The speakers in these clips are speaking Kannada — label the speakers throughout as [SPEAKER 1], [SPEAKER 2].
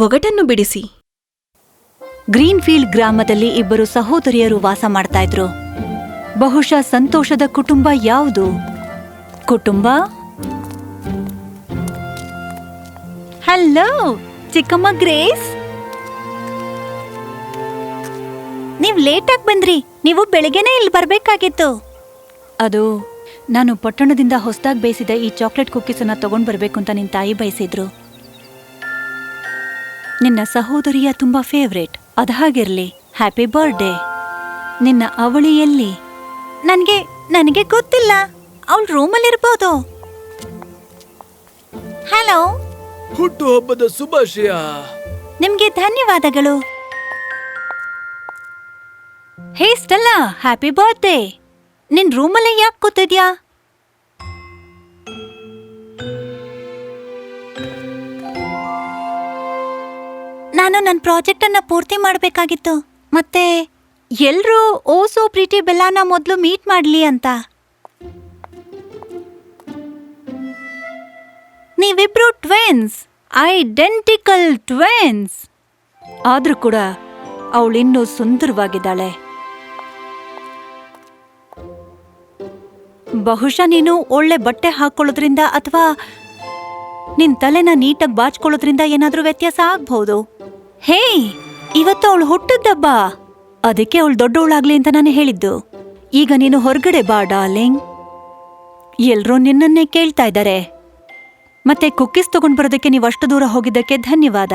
[SPEAKER 1] ಒಗಟನ್ನು ಬಿಡಿಸಿ.
[SPEAKER 2] ಗ್ರೀನ್ಫೀಲ್ಡ್ ಗ್ರಾಮದಲ್ಲಿ ಇಬ್ಬರು ಸಹೋದರಿಯರು ವಾಸ ಮಾಡ್ತಾ ಇದ್ರು. ಬಹುಶಃ ಸಂತೋಷದ ಕುಟುಂಬ ಯಾವುದು? ಕುಟುಂಬ? ಹಲೋ, ಚಿಕ್ಕಮ್ಮ ಗ್ರೇಸ್. ನೀವು ಲೇಟಾಗಿ ಬಂದ್ರಿ, ನೀವು ಬೆಳಿಗ್ಗೆನೇ ಇಲ್ಲಿ ಬರಬೇಕಾಗಿತ್ತು. ಅದು, ನಾನು ಪಟ್ಟಣದಿಂದ ಹೊಸದಾಗಿ ಬೇಯಿಸಿದ ಈ ಚಾಕ್ಲೇಟ್ ಕುಕ್ಕೀಸ್ ತಗೊಂಡು ಬರ್ಬೇಕು ಅಂತ ನಿನ್ನ ತಾಯಿ ಬಯಸಿದ್ರು. ನಿನ್ನ ಸಹೋದರಿಯ ತುಂಬಾ ಫೇವ್ರೇಟ್ ಅದಾಗಿರ್ಲಿ ಹ್ಯಾಪಿ ಬರ್ಡೇ ನಿನ್ನ ಅವಳಿ ಎಲ್ಲಿ ನನಗೆ ನನಗೆ ಗೊತ್ತಿಲ್ಲ. ಅವಳ ರೂಮಲ್ಲಿರ್ಬೋದು ಹಲೋ
[SPEAKER 3] ಹುಟ್ಟುಹಬ್ಬದ ಶುಭಾಶಯ.
[SPEAKER 2] ನಿಮ್ಗೆ ಧನ್ಯವಾದಗಳು. ಹೇ ಸ್ಟೆಲ್ಲಾ ಹ್ಯಾಪಿ ಬರ್ಡೇ ನಿನ್ ರೂಮಲ್ಲೇ ಯಾಕೆ ಕೂತಿದ್ಯಾ? ನಾನು ನನ್ನ ಪ್ರಾಜೆಕ್ಟ್ ಅನ್ನ ಪೂರ್ತಿ ಮಾಡಬೇಕಾಗಿತ್ತು. ಮತ್ತೆ ಎಲ್ರೂ ಓಸೋ ಪ್ರೀತಿ ಬೆಲ್ಲಾನ ಮೊದಲು ಮೀಟ್ ಮಾಡ್ಲಿ ಅಂತ. ನೀವಿಬ್ರು ಟ್ವೆನ್ಸ್, ಐಡೆಂಟಿಕಲ್ ಟ್ವೆನ್ಸ್. ಆದ್ರೂ ಕೂಡ ಅವಳಿನ್ನೂ ಸುಂದರವಾಗಿದ್ದಾಳೆ. ಬಹುಶಃ ನೀನು ಒಳ್ಳೆ ಬಟ್ಟೆ ಹಾಕೊಳ್ಳೋದ್ರಿಂದ ಅಥವಾ ನಿನ್ ತಲೆನ ನೀಟಾಗಿ ಬಾಚ್ಕೊಳ್ಳೋದ್ರಿಂದ ಏನಾದರೂ ವ್ಯತ್ಯಾಸ ಆಗ್ಬಹುದು ಹೇ ಇವತ್ತು ಅವಳು ಹುಟ್ಟದ್ದಬ್ಬ? ಅದಕ್ಕೆ ಅವಳು ದೊಡ್ಡವಳಾಗ್ಲಿ ಅಂತ ನಾನು ಹೇಳಿದ್ದು. ಈಗ ನೀನು ಹೊರಗಡೆ ಬಾ, ಡಾರ್ಲಿಂಗ್. ಎಲ್ಲರೂ ನಿನ್ನನ್ನೇ ಕೇಳ್ತಾ ಇದ್ದಾರೆ. ಮತ್ತೆ ಕುಕ್ಕೀಸ್ ತಗೊಂಡ್ ಬರೋದಕ್ಕೆ ನೀವು ಅಷ್ಟು ದೂರ ಹೋಗಿದ್ದಕ್ಕೆ ಧನ್ಯವಾದ.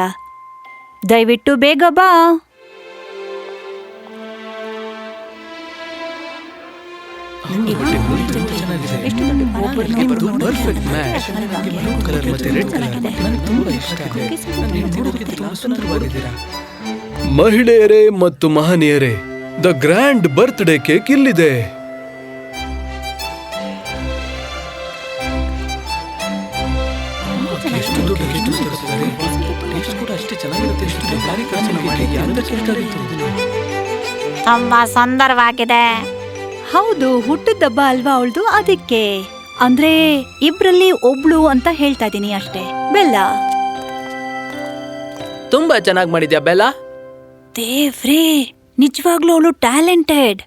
[SPEAKER 2] ದಯವಿಟ್ಟು ಬೇಗ ಬಾ.
[SPEAKER 3] ಇದು ಪರ್ಫೆಕ್ಟ್ ಮ್ಯಾಚ್ ಬ್ಲೂ ಕಲರ್ ಮತ್ತೆ ರೆಡ್ ಕಲರ್ ನನಗೆ ತುಂಬಾ ಇಷ್ಟ. ಇದೆ ನೀವು ನೋಡೋದಕ್ಕೆ ತುಂಬಾ ಸುಂದರವಾಗಿದ್ದೀರಾ? ಮಹಿಳೆಯರೇ ಮತ್ತು ಮಹನೀಯರೇ ದ ಗ್ರ್ಯಾಂಡ್ ಬರ್ತ್ಡೇ ಕೇಕ್ ಇಲ್ಲಿದೆ. ಎಷ್ಟು ದೊಡ್ಡ ಕೇಕ್ ತರಿಸಿದ್ದಾರೆ ಟೇಸ್ಟ್ ಕೂಡ ಅಷ್ಟೇ ಚೆನ್ನಾಗಿರುತ್ತೆ. ಎಷ್ಟು ಭಾರಿ ಖರ್ಚು ಮಾಡಿ ಯಾವ್ದಕ್ಕೆ ಇಷ್ಟಾಗಿತ್ತು
[SPEAKER 4] ತುಂಬಾ ಸುಂದರವಾಗಿದೆ.
[SPEAKER 2] ಹೌದು ಹುಟ್ಟಿದ್ದಬ್ಬ ಅಲ್ವಾ ಅವಳದು? ಅದಕ್ಕೆ. ಅಂದ್ರೆ ಇಬ್ರಲ್ಲಿ ಒಬ್ಳು ಅಂತ ಹೇಳ್ತಾ ಇದೀನಿ ಅಷ್ಟೇ. ಬೆಲ್ಲ?
[SPEAKER 5] ತುಂಬಾ ಚೆನ್ನಾಗಿ ಮಾಡಿದ್ಯಾ ಬೆಲ್ಲ?
[SPEAKER 2] ದೇವ್ರೇ ನಿಜವಾಗ್ಲೂ ಅವಳು ಟ್ಯಾಲೆಂಟೆಡ್.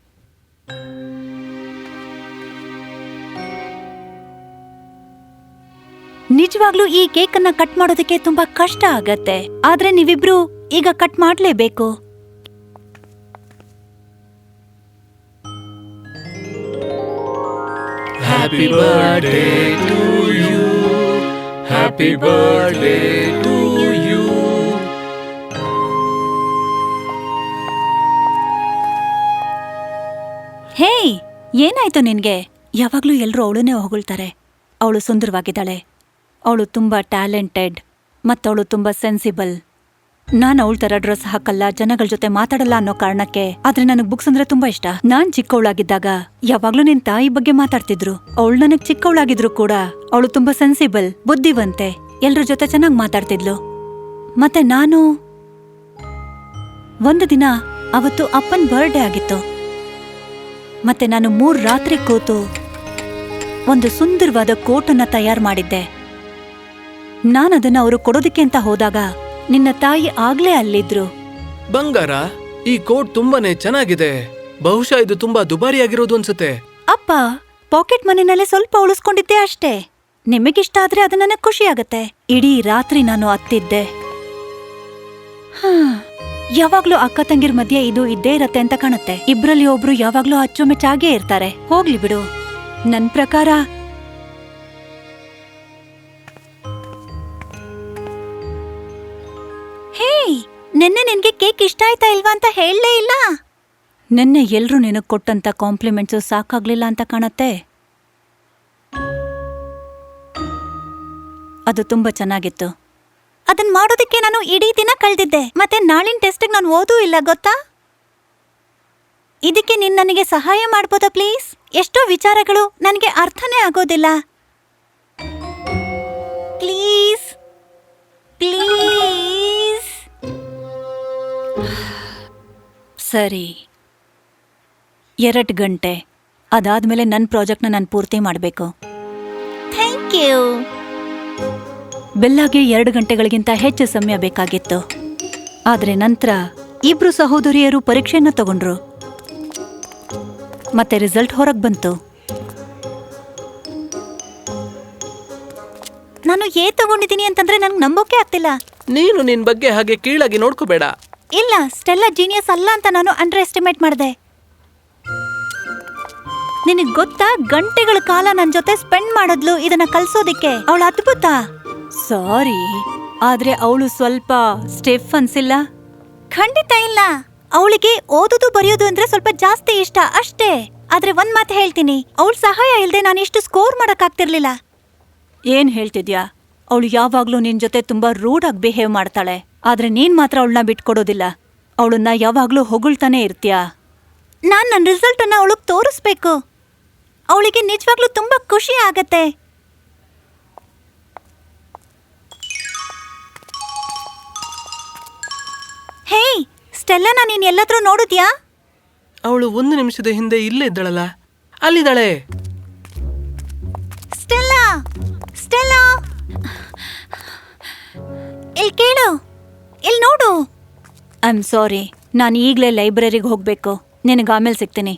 [SPEAKER 2] ನಿಜವಾಗ್ಲೂ ಈ ಕೇಕ್ ಅನ್ನ ಕಟ್ ಮಾಡೋದಕ್ಕೆ ತುಂಬಾ ಕಷ್ಟ ಆಗತ್ತೆ. ಆದ್ರೆ ನೀವಿಬ್ರು ಈಗ ಕಟ್ ಮಾಡ್ಲೇಬೇಕು.
[SPEAKER 3] Happy birthday to you. Happy birthday to you.
[SPEAKER 2] ಹೇ ಏನಾಯ್ತು ನಿನ್ಗೆ ಯಾವಾಗ್ಲೂ ಎಲ್ರೂ ಅವಳನ್ನೇ ಹೊಗಳ್ತಾರೆ ಅವಳು ಸುಂದರವಾಗಿದ್ದಾಳೆ ಅವಳು ತುಂಬಾ ಟ್ಯಾಲೆಂಟೆಡ್ ಮತ್ತವಳು ತುಂಬಾ ಸೆನ್ಸಿಬಲ್ ನಾನ್ ಅವಳ ತರ ಡ್ರೆಸ್ ಹಾಕಲ್ಲ, ಜನಗಳ ಜೊತೆ ಮಾತಾಡಲ್ಲ ಅನ್ನೋ ಕಾರಣಕ್ಕೆ ಆದ್ರೆ ನನಗ್ ಬುಕ್ಸ್ ಅಂದ್ರೆ ತುಂಬಾ ಇಷ್ಟ. ನಾನ್ ಚಿಕ್ಕವಳಾಗಿದ್ದಾಗ ಯಾವಾಗ್ಲೂ ನಿನ್ ತಾಯಿ ಬಗ್ಗೆ ಮಾತಾಡ್ತಿದ್ರು. ಅವಳು ನನಗ್ ಚಿಕ್ಕವಳಾಗಿದ್ರು ಕೂಡ ಅವಳು ತುಂಬಾ ಸೆನ್ಸಿಬಲ್ ಬುದ್ಧಿವಂತೆ, ಎಲ್ರ ಜೊತೆ ಚೆನ್ನಾಗ್ ಮಾತಾಡ್ತಿದ್ಲು. ಮತ್ತೆ ನಾನು ಒಂದು ದಿನ ಅವತ್ತು ಅಪ್ಪನ್ ಬರ್ಡೇ ಆಗಿತ್ತು. ಮತ್ತೆ ನಾನು ಮೂರ್ ರಾತ್ರಿ ಕೂತು ಒಂದು ಸುಂದರವಾದ ಕೋಟನ್ನ ತಯಾರು ಮಾಡಿದ್ದೆ. ನಾನದನ್ನ ಅವರು ಕೊಡೋದಕ್ಕೆ ಅಂತ ಹೋದಾಗ ನಿನ್ನ ತಾಯಿ ಆಗ್ಲೇ ಅಲ್ಲಿದ್ರು.
[SPEAKER 3] ಬಂಗಾರ ಈ ಕೋಟ್ ತುಂಬಾನೇ ಚೆನ್ನಾಗಿದೆ. ಬಹುಶಃ ಇದು ತುಂಬಾ ದುಬಾರಿಯಾಗಿರೋದು ಅನ್ಸುತ್ತೆ.
[SPEAKER 2] ಅಪ್ಪ ಪಾಕೆಟ್ ಮನೆಯಲ್ಲೇ ಸ್ವಲ್ಪ ಉಳಿಸ್ಕೊಂಡಿದ್ದೆ ಅಷ್ಟೇ. ನಿಮಗಿಷ್ಟ ಆದ್ರೆ ಅದು ನನಗ್ ಖುಷಿ ಆಗತ್ತೆ. ಇಡೀ ರಾತ್ರಿ ನಾನು ಅತ್ತಿದ್ದೆ. ಹಾ, ಯಾವಾಗ್ಲೂ ಅಕ್ಕ ತಂಗಿರ್ ಮಧ್ಯೆ ಇದು ಇದ್ದೇ ಇರತ್ತೆ ಅಂತ ಕಾಣುತ್ತೆ. ಇಬ್ರಲ್ಲಿ ಒಬ್ರು ಯಾವಾಗ್ಲೂ ಅಚ್ಚುಮೆಚ್ಚಾಗೇ ಇರ್ತಾರೆ. ಹೋಗ್ಲಿ ಬಿಡು. ನನ್ ಪ್ರಕಾರ ಕೇಕ್ ಇಷ್ಟ ಆಯ್ತಾ ಇಲ್ವಾ ಅಂತ ಹೇಳಲೇ ಇಲ್ಲ. ನಿನ್ನೆ ಎಲ್ಲರೂ ನಿನಗೆ ಕೊಟ್ಟಂತ ಕಾಂಪ್ಲಿಮೆಂಟ್ಸು ಸಾಕಾಗ್ಲಿಲ್ಲ ಅಂತ ಕಾಣತ್ತೆ? ಅದು ತುಂಬಾ ಚೆನ್ನಾಗಿತ್ತು. ಅದನ್ನ ಮಾಡೋದಕ್ಕೆ ನಾನು ಇಡೀ ದಿನ ಕಳೆದಿದ್ದೆ. ಮತ್ತೆ ನಾಳಿನ ಟೆಸ್ಟಿಗೆ ನಾನು ಓದೂ ಇಲ್ಲ ಗೊತ್ತಾ? ಇದಕ್ಕೆ ನಿನ್ನ ನನಗೆ ಸಹಾಯ ಮಾಡ್ಬೋದಾ ಪ್ಲೀಸ್ ಎಷ್ಟೋ ವಿಚಾರಗಳು ನನಗೆ ಅರ್ಥನೇ ಆಗೋದಿಲ್ಲ. ಸರಿ. ಎರಡು ಗಂಟೆ. ಅದಾದ್ಮೇಲೆ ನನ್ನ ಪ್ರಾಜೆಕ್ಟ್ನ ನಾನು ಪೂರ್ತಿ ಮಾಡಬೇಕು. Thank you. ಬೆಲ್ಲಾಗೆ ಎರಡು ಗಂಟೆಗಳಿಗಿಂತ ಹೆಚ್ಚು ಸಮಯ ಬೇಕಾಗಿತ್ತು. ಆದರೆ ನಂತರ ಇಬ್ರು ಸಹೋದರಿಯರು ಪರೀಕ್ಷೆಯನ್ನು ತಗೊಂಡ್ರು. ಮತ್ತೆ ರಿಸಲ್ಟ್ ಹೊರಗೆ ಬಂತು. ನಾನು ಏ ತಗೊಂಡಿದ್ದೀನಿ ಅಂತಂದ್ರೆ ನನಗೆ ನಂಬೋಕೆ ಆಗ್ತಿಲ್ಲ.
[SPEAKER 5] ನೀನು ನಿನ್ ಬಗ್ಗೆ ಹಾಗೆ ಕೀಳಾಗಿ ನೋಡ್ಕೋಬೇಡ.
[SPEAKER 2] ಇಲ್ಲ ಸ್ಟೆಲ್ಲಾ ಜೀನಿಯಸ್ ಅಲ್ಲ ಅಂತ ನಾನು ಅಂಡರ್ ಎಸ್ಟಿಮೇಟ್ ಮಾಡಿದೆ. ನಿನಗೆ ಗೊತ್ತಾ ಗಂಟೆಗಳ ಕಾಲ ನನ್ನ ಜೊತೆ ಸ್ಪೆಂಡ್ ಮಾಡಿದ್ಲು ಇದನ್ನ ಕಲ್ಸೋದಿಕ್ಕೆ. ಅವಳ ಅದ್ಭುತ. ಸಾರಿ ಆದ್ರೆ ಅವಳು ಸ್ವಲ್ಪ ಸ್ಟೆಫ್ ಅನ್ಸಿಲ್ಲ? ಖಂಡಿತ ಇಲ್ಲ. ಅವಳಿಗೆ ಓದೋದು ಬರೆಯೋದು ಅಂದ್ರೆ ಸ್ವಲ್ಪ ಜಾಸ್ತಿ ಇಷ್ಟ ಅಷ್ಟೇ. ಆದ್ರೆ ಒಂದ್ ಮಾತು ಹೇಳ್ತೀನಿ ಅವಳ ಸಹಾಯ ಇಲ್ಲದೆ ನಾನು ಇಷ್ಟು ಸ್ಕೋರ್ ಮಾಡಕ್ ಆಗ್ತಿರ್ಲಿಲ್ಲ. ಏನ್ ಹೇಳ್ತಿದ್ಯಾ? ಅವಳು ಯಾವಾಗ್ಲೂ ನಿನ್ ಜೊತೆ ತುಂಬಾ ರೂಡ್ ಆಗಿ ಬಿಹೇವ್ ಮಾಡ್ತಾಳೆ. ಆದ್ರೆ ನೀನು ಮಾತ್ರ ಅವಳನ್ನ ಬಿಟ್ಕೊಡೋದಿಲ್ಲ. ಅವಳನ್ನ ಯಾವಾಗಲೂ ಹೊಗಳ್ತಾನೆ ಇರ್ತೀಯಾ? ನಾನು ನನ್ನ ರಿಸಲ್ಟ್ ಅವಳಿಗೆ ಅವಳಗ್ ತೋರಿಸ್ಬೇಕು. ಅವಳಿಗೆ ನಿಜವಾಗ್ಲೂ ತುಂಬಾ ಖುಷಿ ಆಗತ್ತೆ. ಹೇ ಸ್ಟೆಲ್ಲನ ನೀನ್ ಎಲ್ಲಾದ್ರೂ ನೋಡಿದ್ಯಾ?
[SPEAKER 5] ಅವಳು ಒಂದು ನಿಮಿಷದ ಹಿಂದೆ ಇಲ್ಲೇ ಇದ್ದಳಲ್ಲ. ಅಲ್ಲಿದ್ದಾಳೆ.
[SPEAKER 2] Stella Stella. ಇಲ್ಲಿ ಕೇಳು. ಇಲ್ಲಿ ನೋಡು. ಐ ಆಮ್ ಸಾರಿ ನಾನು ಈಗಲೇ ಲೈಬ್ರರಿಗೆ ಹೋಗಬೇಕು. ನಿನಗೆ ಆಮೇಲೆ ಸಿಗ್ತೀನಿ.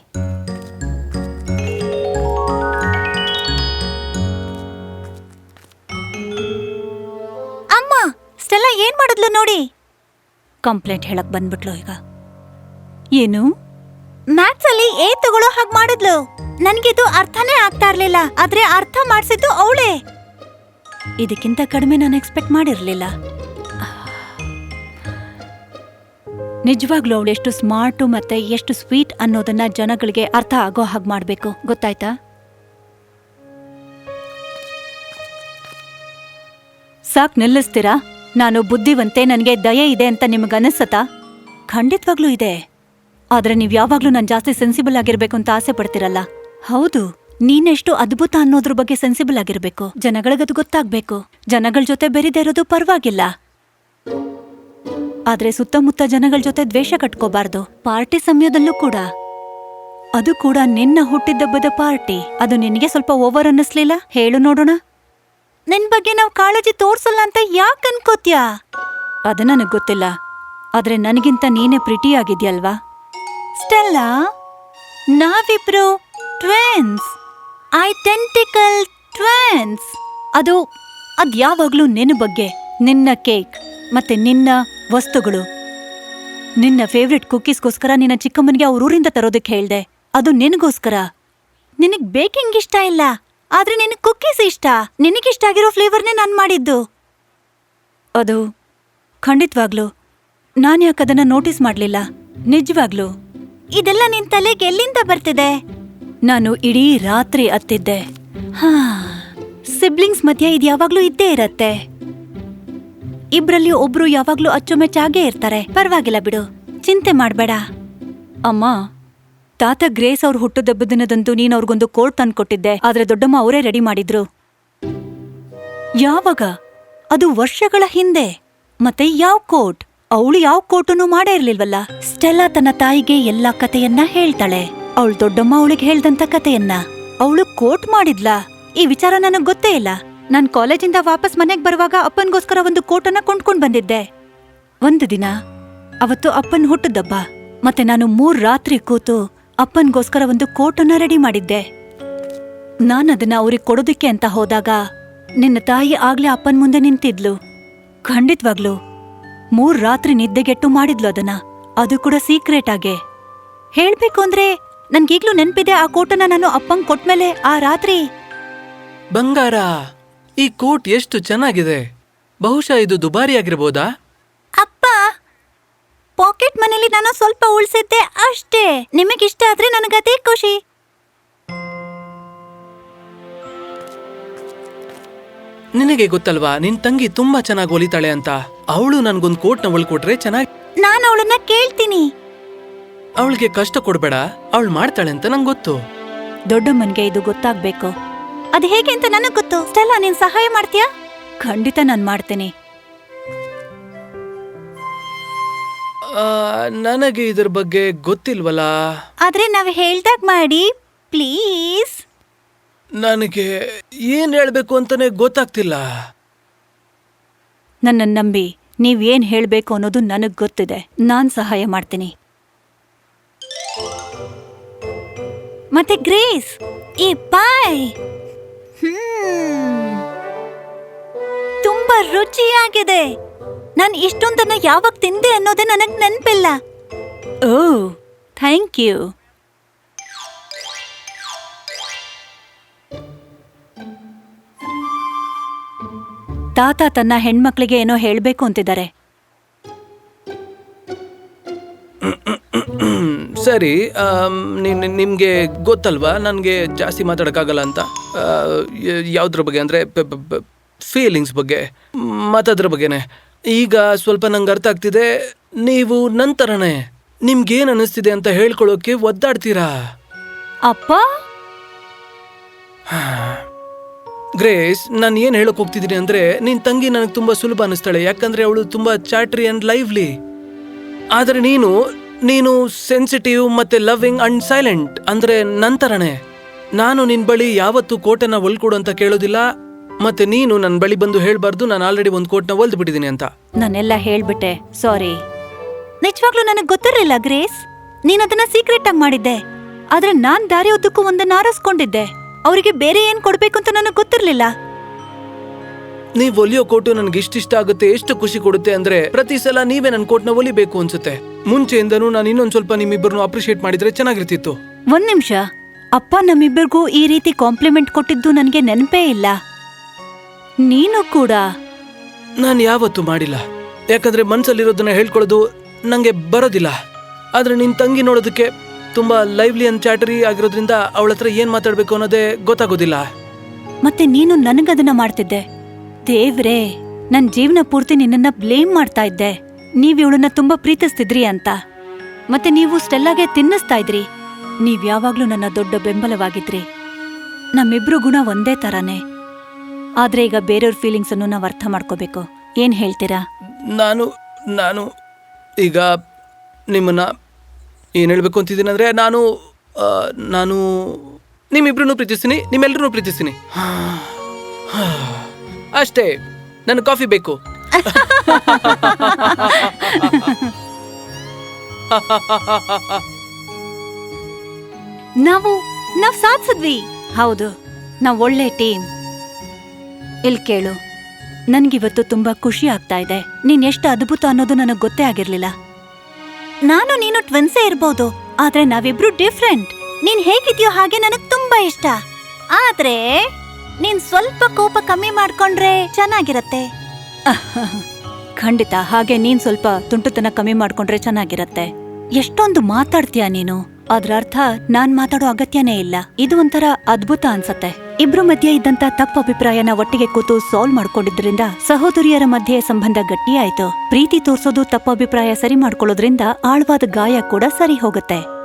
[SPEAKER 2] ಅಮ್ಮ ಸ್ಟೆಲ್ಲ ಏನು ಮಾಡಿದ್ಲು ನೋಡಿ? ಕಂಪ್ಲೇಂಟ್ ಹೇಳಕ್ ಬಂದ್ಬಿಟ್ಲು ಈಗ. ಏನು? ಮ್ಯಾಥ್ಸ್ ಅಲ್ಲಿ ಏ ತಗೊಳ್ಳೋ ಹಾಗೆ ಮಾಡಿದ್ಲು. ನನಗಿದು ಅರ್ಥನೇ ಆಗ್ತಾ ಇರಲಿಲ್ಲ ಆದರೆ ಅರ್ಥ ಮಾಡಿಸಿದ್ದು ಅವಳೇ. ಇದಕ್ಕಿಂತ ಕಡಿಮೆ ನಾನು ಎಕ್ಸ್ಪೆಕ್ಟ್ ಮಾಡಿರ್ಲಿಲ್ಲ. ನಿಜವಾಗ್ಲೂ ಅವಳು ಎಷ್ಟು ಸ್ಮಾರ್ಟು ಮತ್ತೆ ಎಷ್ಟು ಸ್ವೀಟ್ ಅನ್ನೋದನ್ನ ಜನಗಳಿಗೆ ಅರ್ಥ ಆಗೋ ಹಾಗೆ ಮಾಡ್ಬೇಕು. ಗೊತ್ತಾಯ್ತಾ? ಸಾಕ್ ನಿಲ್ಲಿಸ್ತೀರಾ? ನಾನು ಬುದ್ಧಿವಂತೆ, ನನಗೆ ದಯೆ ಇದೆ ಅಂತ ನಿಮಗನ್ನಿಸತ್ತಾ ಖಂಡಿತವಾಗ್ಲೂ ಇದೆ. ಆದರೆ ನೀವು ಯಾವಾಗ್ಲೂ ನಾನು ಜಾಸ್ತಿ ಸೆನ್ಸಿಬಲ್ ಆಗಿರ್ಬೇಕು ಅಂತ ಆಸೆ ಪಡ್ತಿರಲ್ಲ? ಹೌದು. ನೀನೆಷ್ಟು ಅದ್ಭುತ ಅನ್ನೋದ್ರ ಬಗ್ಗೆ ಸೆನ್ಸಿಬಲ್ ಆಗಿರ್ಬೇಕು. ಜನಗಳಿಗದು ಗೊತ್ತಾಗ್ಬೇಕು. ಜನಗಳ ಜೊತೆ ಬೆರಿದೇ ಇರೋದು ಪರವಾಗಿಲ್ಲ. ಆದ್ರೆ ಸುತ್ತಮುತ್ತ ಜನಗಳ ಜೊತೆ ದ್ವೇಷ ಕಟ್ಕೋಬಾರ್ದು. ಪಾರ್ಟಿ ಸಮಯದಲ್ಲೂ ಕೂಡ. ಅದು ಕೂಡ ನಿನ್ನ ಹುಟ್ಟಿದ್ದಬ್ಬದ ಪಾರ್ಟಿ. ಅದು ನಿನಗೆ ಸ್ವಲ್ಪ ಓವರ್ ಅನ್ನಿಸ್ಲಿಲ್ಲ? ಹೇಳು ನೋಡೋಣ. ನಿನ್ ಬಗ್ಗೆ ನಾವು ಕಾಳಜಿ ತೋರ್ಸಲ್ಲ ಅಂತ ಯಾಕೆ ಅನ್ಕೋತ್ಯಾ? ಅದು ನನಗ್ ಗೊತ್ತಿಲ್ಲ. ಆದ್ರೆ ನನಗಿಂತ ನೀನೇ ಪ್ರಿಟಿ ಆಗಿದ್ಯಲ್ವಾ ಸ್ಟೆಲ್ಲಾ, ನಾವಿಬ್ರು ಟ್ವೆನ್ಸ್ ಐಡೆಂಟಿಕಲ್ ಟ್ವೆನ್ಸ್ ಅದು ಅದ್ ಯಾವಾಗ್ಲೂ ನಿನ್ನ ಬಗ್ಗೆ, ನಿನ್ನ ಕೇಕ್ ಮತ್ತೆ ನಿನ್ನ ವಸ್ತುಗಳು. ನಿನ್ನ ಫೇವ್ರೆಟ್ ಕುಕ್ಕೀಸ್ಗೋಸ್ಕರ ನಿನ್ನ ಚಿಕ್ಕಮ್ಮನಿಗೆ ಅವ್ರ ಊರಿಂದ ತರೋದಕ್ಕೆ ಹೇಳ್ದೆ. ಅದು ನಿನಗೋಸ್ಕರ. ನಿನಗ್ ಬೇಕಿಂಗ್ ಇಷ್ಟ ಇಲ್ಲ. ಆದ್ರೆ ನಿನಗ್ ಕುಕ್ಕೀಸ್ ಇಷ್ಟ. ನಿನಗಿಷ್ಟ ಆಗಿರೋ ಫ್ಲೇವರ್ನೇ ನಾನು ಮಾಡಿದ್ದು. ಅದು ಖಂಡಿತವಾಗ್ಲು. ನಾನು ಯಾಕೆ ಅದನ್ನ ನೋಟಿಸ್ ಮಾಡ್ಲಿಲ್ಲ? ನಿಜವಾಗ್ಲು. ಇದೆಲ್ಲ ನಿನ್ ತಲೆಗೆ ಎಲ್ಲಿಂದ ಬರ್ತಿದೆ? ನಾನು ಇಡೀ ರಾತ್ರಿ ಅತ್ತಿದ್ದೆ. ಹಾ ಸಿಬ್ಲಿಂಗ್ಸ್ ಮಧ್ಯ ಇದು ಯಾವಾಗ್ಲೂ ಇದ್ದೇ ಇರತ್ತೆ. ಇಬ್ರಲ್ಲಿ ಒಬ್ರು ಯಾವಾಗ್ಲೂ ಅಚ್ಚುಮೆಚ್ಚಾಗೇ ಇರ್ತಾರೆ. ಪರವಾಗಿಲ್ಲ ಬಿಡು. ಚಿಂತೆ ಮಾಡ್ಬೇಡ. ಅಮ್ಮ, ತಾತ ಗ್ರೇಸ್ ಅವ್ರ ಹುಟ್ಟುದಬ್ಬ ದಿನದಂದು ನೀನ್ ಅವ್ರಿಗೊಂದು ಕೋಟ್ ತಂದ್ಕೊಟ್ಟಿದ್ದೆ. ಆದ್ರೆ ದೊಡ್ಡಮ್ಮ ಅವರೇ ರೆಡಿ ಮಾಡಿದ್ರು. ಯಾವಾಗ? ಅದು ವರ್ಷಗಳ ಹಿಂದೆ. ಮತ್ತೆ ಯಾವ ಕೋಟ್ ಅವಳು ಯಾವ ಕೋಟನ್ನು ಮಾಡೇ ಇರ್ಲಿಲ್ವಲ್ಲ? ಸ್ಟೆಲ್ಲಾ ತನ್ನ ತಾಯಿಗೆ ಎಲ್ಲಾ ಕಥೆಯನ್ನ ಹೇಳ್ತಾಳೆ. ಅವಳು ದೊಡ್ಡಮ್ಮ ಅವಳಿಗೆ ಹೇಳ್ದಂತ ಕಥೆಯನ್ನ. ಅವಳು ಕೋಟ್ ಮಾಡಿದ್ಲಾ? ಈ ವಿಚಾರ ನನಗ್ ಗೊತ್ತೇ ಇಲ್ಲ. ನಾನ್ ಕಾಲೇಜಿಂದ ವಾಪಸ್ ಮನೆಗ್ ಬರುವಾಗ ಅಪ್ಪನ್ಗೋಸ್ಕರ ಒಂದು ಕೋಟನ್ನ ಕೊಂಡ್ಕೊಂಡ್ ಬಂದಿದ್ದೆ. ಒಂದು ದಿನ ಅವತ್ತು ಅಪ್ಪನ್ ಹುಟ್ಟದಬ್ಬ, ಮತ್ತೆ ನಾನು ಮೂರ್ ರಾತ್ರಿ ಕೂತು ಅಪ್ಪನ್ಗೋಸ್ಕರ ಒಂದು ಕೋಟನ್ನ ರೆಡಿ ಮಾಡಿದ್ದೆ. ನಾನದನ್ನ ಅವ್ರಿಗೆ ಕೊಡೋದಿಕ್ಕೆ ಅಂತ ಹೋದಾಗ ನಿನ್ನ ತಾಯಿ ಆಗ್ಲೇ ಅಪ್ಪನ್ ಮುಂದೆ ನಿಂತಿದ್ಲು. ಖಂಡಿತವಾಗ್ಲು, ಮೂರ್ ರಾತ್ರಿ ನಿದ್ದೆಗೆಟ್ಟು ಮಾಡಿದ್ಲು ಅದನ್ನ. ಅದು ಕೂಡ ಸೀಕ್ರೆಟ್ ಆಗೆ. ಹೇಳ್ಬೇಕು ಅಂದ್ರೆ ನನ್ಗೀಗ್ಲೂ ನೆನ್ಪಿದೆ ಆ ಕೋಟನ ನಾನು ಅಪ್ಪಂಗ್ ಕೊಟ್ಮೇಲೆ ಆ ರಾತ್ರಿ.
[SPEAKER 5] ಬಂಗಾರ ಈ ಕೋಟ್ ಎಷ್ಟು ಚೆನ್ನಾಗಿದೆ. ಬಹುಶಃ ಇದು ದುಬಾರಿ ಆಗಿರ್ಬೋದಾ?
[SPEAKER 2] ಅಪ್ಪ ಪಾಕೆಟ್ ಮನೆಯಲ್ಲಿ ನಾನು ಸ್ವಲ್ಪ ಉಳಿಸಿದ್ದೆ ಅಷ್ಟೇ. ನಿಮಗಿಷ್ಟ ಆದ್ರೆ ನನಗದೇ ಖುಷಿ.
[SPEAKER 5] ನಿನಗೆ ಗೊತ್ತಲ್ವಾ ನಿನ್ ತಂಗಿ ತುಂಬಾ ಚೆನ್ನಾಗಿ ಹೊಲಿತಾಳೆ ಅಂತ. ಅವಳು ನನ್ಗೊಂದ್ನ ಹೊಲ್ಕೊಟ್ರೆ ಚೆನ್ನಾಗಿ
[SPEAKER 2] ನಾನು ಅವಳನ್ನ ಕೇಳ್ತೀನಿ.
[SPEAKER 5] ಅವಳಿಗೆ ಕಷ್ಟ ಕೊಡ್ಬೇಡ ಅವಳು ಮಾಡ್ತಾಳೆ ಅಂತ ನಂಗೆ ಗೊತ್ತು.
[SPEAKER 2] ದೊಡ್ಡಮ್ಮನ್ಗೆ ಇದು ಗೊತ್ತಾಗ್ಬೇಕು. ಅದ್ ಹೇಗೆ ಅಂತ ನನಗ್ ಗೊತ್ತು. ಸ್ಟೆಲ್ಲಾ ನೀನ್ ಸಹಾಯ ಮಾಡ್ತೀಯಾ? ಖಂಡಿತ ನಾನು ಮಾಡ್ತೇನೆ.
[SPEAKER 5] ಆ, ನನಗೆ ಇದ್ರ ಬಗ್ಗೆ ಗೊತ್ತಿಲ್ವಲ್ಲ?
[SPEAKER 2] ಆದ್ರೆ ನಾವು ಹೇಳ್ದಾಗ ಮಾಡಿ ಪ್ಲೀಸ್.
[SPEAKER 5] ನನಗೆ ಏನ್ ಹೇಳ್ಬೇಕು ಅಂತಾನೆ ಗೊತ್ತಾಗ್ತಿಲ್ಲ.
[SPEAKER 2] ನನ್ನ ನಂಬಿ ನೀವೇನ್ ಹೇಳ್ಬೇಕು ಅನ್ನೋದು ನನಗ್ ಗೊತ್ತಿದೆ. ನಾನ್ ಸಹಾಯ ಮಾಡ್ತೀನಿ. ಮತ್ತೆ ಗ್ರೇಸ್ ಈ ಪಾಯ್ ಹ್ಮ್. ತುಂಬಾ ರುಚಿಯಾಗಿದೆ. ನಾನು ಇಷ್ಟೊಂದನ್ನ ಯಾವಾಗ ತಿಂದೆ ಅನ್ನೋದೇ ನನಗ್ ನೆನಪಿಲ್ಲ. Oh thank you. ತಾತ ತನ್ನ ಹೆಣ್ಮಕ್ಳಿಗೆ ಏನೋ ಹೇಳ್ಬೇಕು ಅಂತಿದ್ದಾರೆ.
[SPEAKER 5] ಸರಿ ನಿಮ್ಗೆ ಗೊತ್ತಲ್ವಾ? ನನಗೆ ಜಾಸ್ತಿ ಮಾತಾಡಕ್ಕಾಗಲ್ಲ ಅಂತ. ಯಾವ್ದ್ರ ಬಗ್ಗೆ ಅಂದರೆ ಫೀಲಿಂಗ್ಸ್ ಬಗ್ಗೆ ಮತ್ತದ್ರ ಬಗ್ಗೆನೆ. ಈಗ ಸ್ವಲ್ಪ ನಂಗೆ ಅರ್ಥ ಆಗ್ತಿದೆ ನೀವು ನಂತರನೇ ನಿಮ್ಗೇನು ಅನಿಸ್ತಿದೆ ಅಂತ ಹೇಳ್ಕೊಳ್ಳೋಕೆ ಒದ್ದಾಡ್ತೀರಾ?
[SPEAKER 2] ಅಪ್ಪ?
[SPEAKER 5] ಗ್ರೇಸ್ ನಾನು ಏನು ಹೇಳಕ್ ಹೋಗ್ತಿದ್ದೀನಿ ಅಂದ್ರೆ ನಿನ್ನ ತಂಗಿ ನನಗೆ ತುಂಬಾ ಸುಲಭ ಅನಿಸ್ತಾಳೆ ಯಾಕಂದ್ರೆ ಅವಳು ತುಂಬಾ ಚಾಟ್ರಿ ಅಂಡ್ ಲೈವ್ಲಿ ಆದ್ರೆ ನೀನು ನೀನು ಸೆನ್ಸಿಟಿವ್ ಮತ್ತೆ ಲವಿಂಗ್ ಅಂಡ್ ಸೈಲೆಂಟ್ ಅಂದ್ರೆ ನಂತರನೇ. ನಾನು ನಿನ್ ಬಳಿ ಯಾವತ್ತು ಕೋಟೆನ ಒಲ್ಕೊಡು ಅಂತ ಕೇಳೋದಿಲ್ಲ ಮತ್ತೆ ನೀನು ನನ್ನ ಬಳಿ ಬಂದು ಹೇಳ್ಬಾರ್ದು ನಾನು ಆಲ್ರೆಡಿ ಒಂದು ಕೋಟ್ನ ಒಲ್ದು ಬಿಟ್ಟಿದ್ದೀನಿ ಅಂತ.
[SPEAKER 2] ನಾನೆಲ್ಲ ಹೇಳ್ಬಿಟ್ಟೆ ಸಾರಿ ನಿಜವಾಗ್ಲೂ ನನಗೆ ಗೊತ್ತಿರಲಿಲ್ಲ ಗ್ರೇಸ್. ನೀನ್ ಅದನ್ನ ಸೀಕ್ರೆಟ್ ಆಗಿ ಮಾಡಿದ್ದೆ. ಆದ್ರೆ ನಾನ್ ದಾರಿ ಉದ್ದಕ್ಕೂ ಒಂದನ್ನ ಆರಿಸ್ಕೊಂಡಿದ್ದೆ. ಅವರಿಗೆ ಬೇರೆ ಏನ್ ಕೊಡ್ಬೇಕು ಅಂತ ನನಗೆ ಗೊತ್ತಿರಲಿಲ್ಲ.
[SPEAKER 5] ನೀವ್ ಒಲಿಯೋ ಕೋಟು ನನ್ಗೆ ಇಷ್ಟಿಷ್ಟ ಆಗುತ್ತೆ ಎಷ್ಟು ಖುಷಿ ಕೊಡುತ್ತೆ ಅಂದ್ರೆ ಪ್ರತಿ ಸಲ ನೀವೇ ನನ್ನ ಕೋಟ್ನ ಒಲಿಬೇಕು ಅನ್ಸುತ್ತೆ. ಮುಂಚೆಯಿಂದನೂ ನಾನು ಇನ್ನೊಂದ್ ಸ್ವಲ್ಪ ನಿಮ್ಮಿಬ್ಬರನ್ನು ಅಪ್ರಿಶಿಯೇಟ್ ಮಾಡಿದ್ರೆ ಚೆನ್ನಾಗಿರ್ತಿತ್ತು.
[SPEAKER 2] ಒಂದ್ ನಿಮಿಷ. ಅಪ್ಪ ನಮ್ಮಿಬ್ಬರಿಗೂ ಈ ರೀತಿ ಕಾಂಪ್ಲಿಮೆಂಟ್ ಕೊಟ್ಟಿದ್ದು ನನಗೆ ನೆನಪೇ ಇಲ್ಲ. ನೀನು ಕೂಡ?
[SPEAKER 5] ನಾನು ಯಾವತ್ತೂ ಮಾಡಿಲ್ಲ. ಯಾಕಂದ್ರೆ ಮನ್ಸಲ್ಲಿರೋದನ್ನ ಹೇಳ್ಕೊಳ್ಳೋದು ನಂಗೆ ಬರೋದಿಲ್ಲ. ಆದ್ರೆ ನಿನ್ ತಂಗಿ ನೋಡೋದಕ್ಕೆ ತುಂಬಾ ಲೈವ್ಲಿ ಅಂಡ್ ಚಾಟರಿ ಆಗಿರೋದ್ರಿಂದ ಅವಳ ಹತ್ರ ಏನ್ ಮಾತಾಡ್ಬೇಕು ಅನ್ನೋದೇ ಗೊತ್ತಾಗೋದಿಲ್ಲ.
[SPEAKER 2] ಮತ್ತೆ ನೀನು ನನಗದನ್ನ ಮಾಡ್ತಿದ್ದೆ. ದೇವ್ರೇ ನನ್ ಜೀವನ ಪೂರ್ತಿ ನಿನ್ನನ್ನ ಬ್ಲೇಮ್ ಮಾಡ್ತಾ ಇದ್ದೆ. ನೀವು ಇವಳನ್ನ ತುಂಬಾ ಪ್ರೀತಿಸ್ತಿದ್ರಿ ಅಂತ. ಮತ್ತೆ ನೀವು ಸ್ಟೆಲ್ಲಾಗೆ ತಿನ್ನಿಸ್ತಾ ಇದ್ರಿ. ನೀವ್ ಯಾವಾಗ್ಲೂ ನನ್ನ ದೊಡ್ಡ ಬೆಂಬಲವಾಗಿದ್ರಿ. ನಮ್ಮಿಬ್ರು ಗುಣ ಒಂದೇ ತರಾನೇ. ಆದ್ರೆ ಈಗ ಬೇರೆಯವ್ರ ಫೀಲಿಂಗ್ಸ್ ಅನ್ನು ನಾವ್ ಅರ್ಥ ಮಾಡ್ಕೋಬೇಕು. ಏನ್ ಹೇಳ್ತೀರಾ?
[SPEAKER 5] ನಾನು ನಾನು ಈಗ ನಿಮ್ಮನ್ನ ಏನ್ ಹೇಳ್ಬೇಕು ಅಂತಿದ್ದೀನಿ ಅಂದ್ರೆ ನಾನು ಆ, ನಾನು ನಿಮ್ಮಿಬ್ರು ಪ್ರೀತಿಸ್ತೀನಿ ನಿಮ್ಮೆಲ್ಲರೂ ಪ್ರೀತಿಸ್ತೀನಿ. ಅಷ್ಟೇ ನನಗೆ ಕಾಫಿ ಬೇಕು.
[SPEAKER 2] ನಾವು, ನಾವ್ ಸಾಧಿಸಿದ್ವಿ. ಹೌದು, ನಾವು ಒಳ್ಳೆ ಟೀಮ್. ಇಲ್ ಕೇಳು, ನನ್ಗಿವತ್ತು ತುಂಬಾ ಖುಷಿ ಆಗ್ತಾ ಇದೆ. ನೀನ್ ಎಷ್ಟು ಅದ್ಭುತ ಅನ್ನೋದು ನನಗೆ ಗೊತ್ತೇ ಆಗಿರ್ಲಿಲ್ಲ. ನಾನು ನೀನು ಟ್ವೆನ್ಸೇ ಇರ್ಬೋದು, ಆದ್ರೆ ನಾವಿಬ್ರು ಡಿಫ್ರೆಂಟ್. ನೀನ್ ಹೇಗಿದ್ಯೋ ಹಾಗೆ ನನಗ್ ತುಂಬಾ ಇಷ್ಟ. ಆದ್ರೆ, ನೀನ್ ಸ್ವಲ್ಪ ಕೋಪ ಕಮ್ಮಿ ಮಾಡ್ಕೊಂಡ್ರೆ ಚೆನ್ನಾಗಿರತ್ತೆ. ಖಂಡಿತ, ಹಾಗೆ ನೀನ್ ಸ್ವಲ್ಪ ತುಂಟುತನ ಕಮ್ಮಿ ಮಾಡ್ಕೊಂಡ್ರೆ ಚೆನ್ನಾಗಿರತ್ತೆ. ಎಷ್ಟೊಂದು ಮಾತಾಡ್ತೀಯ ನೀನು? ಅದ್ರ ಅರ್ಥ ನಾನ್ ಮಾತಾಡೋ ಅಗತ್ಯನೇ ಇಲ್ಲ. ಇದು ಒಂಥರ ಅದ್ಭುತ ಅನ್ಸತ್ತೆ. ಇಬ್ರು ಮಧ್ಯೆ ಇದ್ದಂತ ತಪ್ಪು ಅಭಿಪ್ರಾಯನ ಒಟ್ಟಿಗೆ ಕೂತು ಸಾಲ್ವ್ ಮಾಡ್ಕೊಂಡಿದ್ರಿಂದ ಸಹೋದರಿಯರ ಮಧ್ಯೆ ಸಂಬಂಧ ಗಟ್ಟಿಯಾಯ್ತು. ಪ್ರೀತಿ ತೋರ್ಸೋದು ತಪ್ಪು ಅಭಿಪ್ರಾಯ ಸರಿ ಮಾಡ್ಕೊಳ್ಳೋದ್ರಿಂದ ಆಳವಾದ ಗಾಯ ಕೂಡ ಸರಿ ಹೋಗುತ್ತೆ.